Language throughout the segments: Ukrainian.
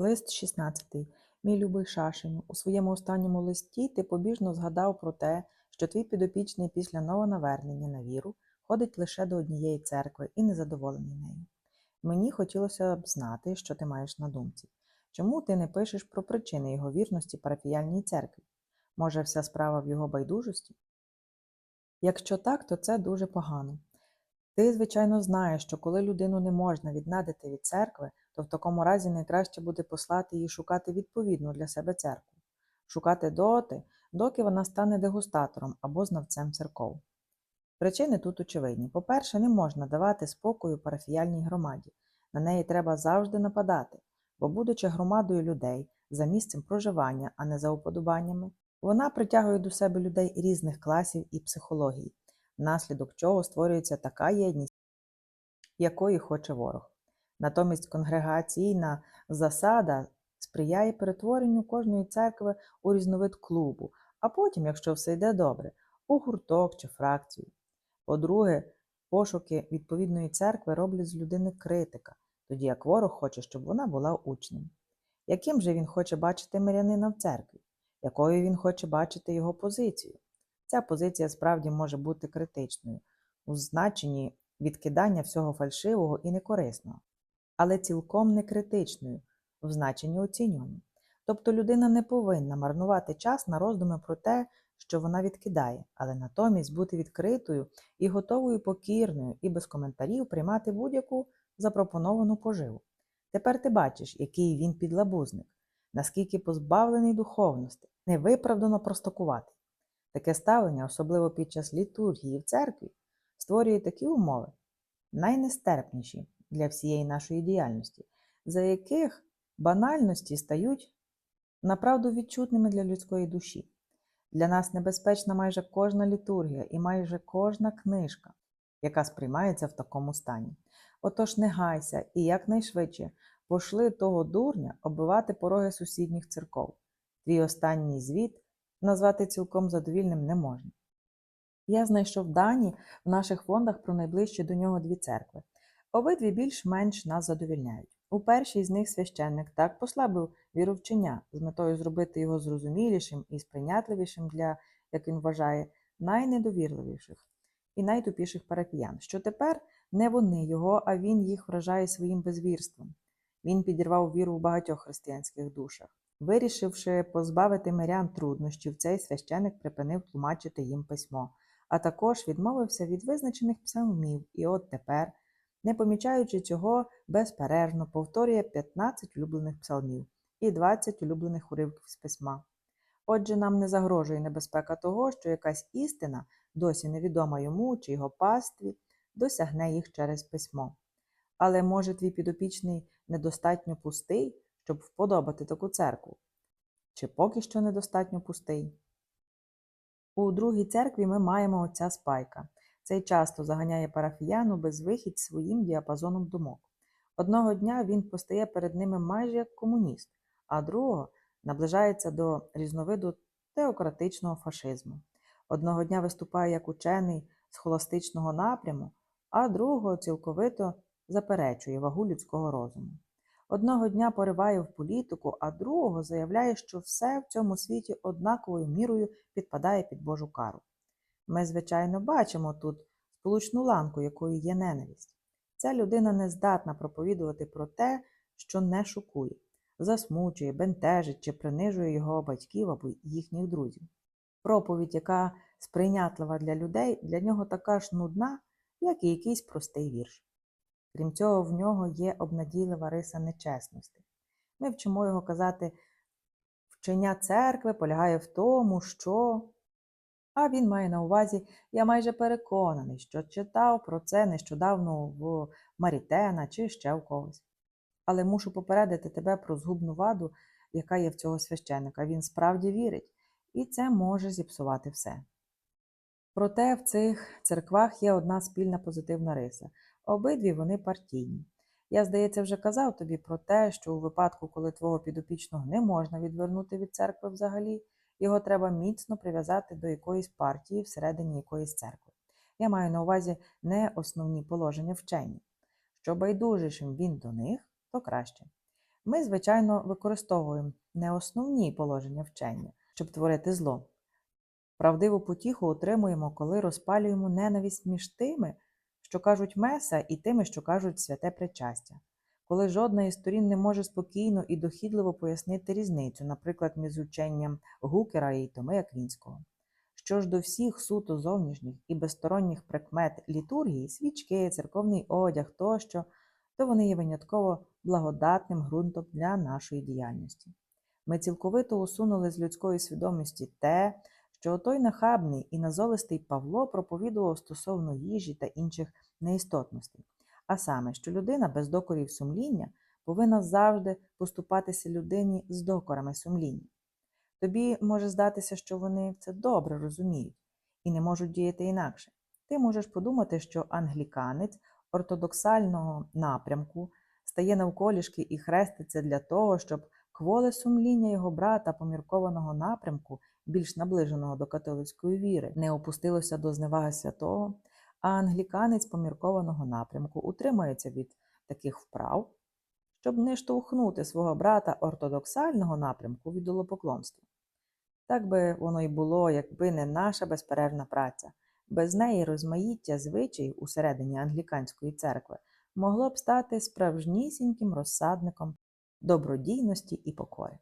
Лист 16. Мій любий Шашеню, у своєму останньому листі ти побіжно згадав про те, що твій підопічний після новонавернення на віру ходить лише до однієї церкви і незадоволений нею. Мені хотілося б знати, що ти маєш на думці. Чому ти не пишеш про причини його вірності парафіяльній церкві? Може, вся справа в його байдужості? Якщо так, то це дуже погано. Ти, звичайно, знаєш, що коли людину не можна віднадити від церкви, то в такому разі найкраще буде послати її шукати відповідну для себе церкву, шукати доти, доки вона стане дегустатором або знавцем церков. Причини тут очевидні. По-перше, не можна давати спокою парафіяльній громаді. На неї треба завжди нападати, бо, будучи громадою людей за місцем проживання, а не за уподобаннями, вона притягує до себе людей різних класів і психологій, внаслідок чого створюється така єдність, якої хоче ворог. Натомість конгрегаційна засада сприяє перетворенню кожної церкви у різновид клубу, а потім, якщо все йде добре, у гурток чи фракцію. По-друге, пошуки відповідної церкви роблять з людини критика, тоді як ворог хоче, щоб вона була учнем. Яким же він хоче бачити мирянина в церкві? Якою він хоче бачити його позицію? Ця позиція справді може бути критичною, у значенні відкидання всього фальшивого і некорисного, але цілком не критичною, в значенні оцінювання. Тобто людина не повинна марнувати час на роздуми про те, що вона відкидає, але натомість бути відкритою і готовою покірною і без коментарів приймати будь-яку запропоновану поживу. Тепер ти бачиш, який він підлабузник, наскільки позбавлений духовності, невиправдано простокувати. Таке ставлення, особливо під час літургії в церкві, створює такі умови, найнестерпніші для всієї нашої діяльності, за яких банальності стають направду відчутними для людської душі. Для нас небезпечна майже кожна літургія і майже кожна книжка, яка сприймається в такому стані. Отож не гайся і якнайшвидше пошли того дурня оббивати пороги сусідніх церков. Твій останній звіт назвати цілком задовільним не можна. Я знайшов дані в наших фондах про найближчі до нього дві церкви. Обидві більш-менш нас задовільняють. У першій з них священник так послабив віровчення з метою зробити його зрозумілішим і сприйнятливішим для, як він вважає, найнедовірливіших і найтупіших парафіян, що тепер не вони його, а він їх вражає своїм безвірством. Він підірвав віру в багатьох християнських душах. Вирішивши позбавити мирян труднощів, цей священик припинив тлумачити їм письмо, а також відмовився від визначених псалмів, і от тепер, не помічаючи цього, безперервно повторює 15 улюблених псалмів і 20 улюблених уривків з письма. Отже, нам не загрожує небезпека того, що якась істина, досі невідома йому чи його пастві, досягне їх через письмо. Але може твій підопічний недостатньо пустий, щоб вподобати таку церкву? Чи поки що недостатньо пустий? У другій церкві ми маємо отця спайка. Цей часто заганяє парафіяну безвихідь своїм діапазоном думок. Одного дня він постає перед ними майже як комуніст, а другого наближається до різновиду теократичного фашизму. Одного дня виступає як учений з холостичного напряму, а другого цілковито заперечує вагу людського розуму. Одного дня пориває в політику, а другого заявляє, що все в цьому світі однаковою мірою підпадає під Божу кару. Ми, звичайно, бачимо тут сполучну ланку, якою є ненависть. Ця людина не здатна проповідувати про те, що не шокує, засмучує, бентежить чи принижує його батьків або їхніх друзів. Проповідь, яка сприйнятлива для людей, для нього така ж нудна, як і якийсь простий вірш. Крім цього, в нього є обнадійлива риса нечесності. Ми вчимо його казати, вчення церкви полягає в тому, що. А він має на увазі, я майже переконаний, що читав про це нещодавно в Марітена чи ще в когось. Але мушу попередити тебе про згубну ваду, яка є в цього священика. Він справді вірить, і це може зіпсувати все. Проте в цих церквах є одна спільна позитивна риса. Обидві вони партійні. Я, здається, вже казав тобі про те, що у випадку, коли твого підопічного не можна відвернути від церкви взагалі, його треба міцно прив'язати до якоїсь партії всередині якоїсь церкви. Я маю на увазі не основні положення вчені. Що байдужішим він до них, то краще. Ми, звичайно, використовуємо не основні положення вчення, щоб творити зло. Правдиву потіху отримуємо, коли розпалюємо ненависть між тими, що кажуть меса, і тими, що кажуть святе причастя. Коли жодна із сторін не може спокійно і дохідливо пояснити різницю, наприклад, між ученням Гукера і Томи Аквінського. Що ж до всіх суто зовнішніх і безсторонніх прикмет літургії, свічки, церковний одяг тощо, то вони є винятково благодатним ґрунтом для нашої діяльності. Ми цілковито усунули з людської свідомості те, що отой нахабний і назолистий Павло проповідував стосовно їжі та інших неістотностей, а саме, що людина без докорів сумління повинна завжди поступатися людині з докорами сумління. Тобі може здатися, що вони це добре розуміють і не можуть діяти інакше. Ти можеш подумати, що англіканець ортодоксального напрямку стає навколішки і хреститься для того, щоб кволе сумління його брата поміркованого напрямку, більш наближеного до католицької віри, не опустилося до зневаги святого, а англіканець поміркованого напрямку утримується від таких вправ, щоб не штовхнути свого брата ортодоксального напрямку від ідолопоклонства. Так би воно й було, якби не наша безперервна праця. Без неї розмаїття звичаїв усередині англіканської церкви могло б стати справжнісіньким розсадником добродійності і покори.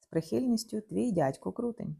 З прихильністю твій дядько Крутень.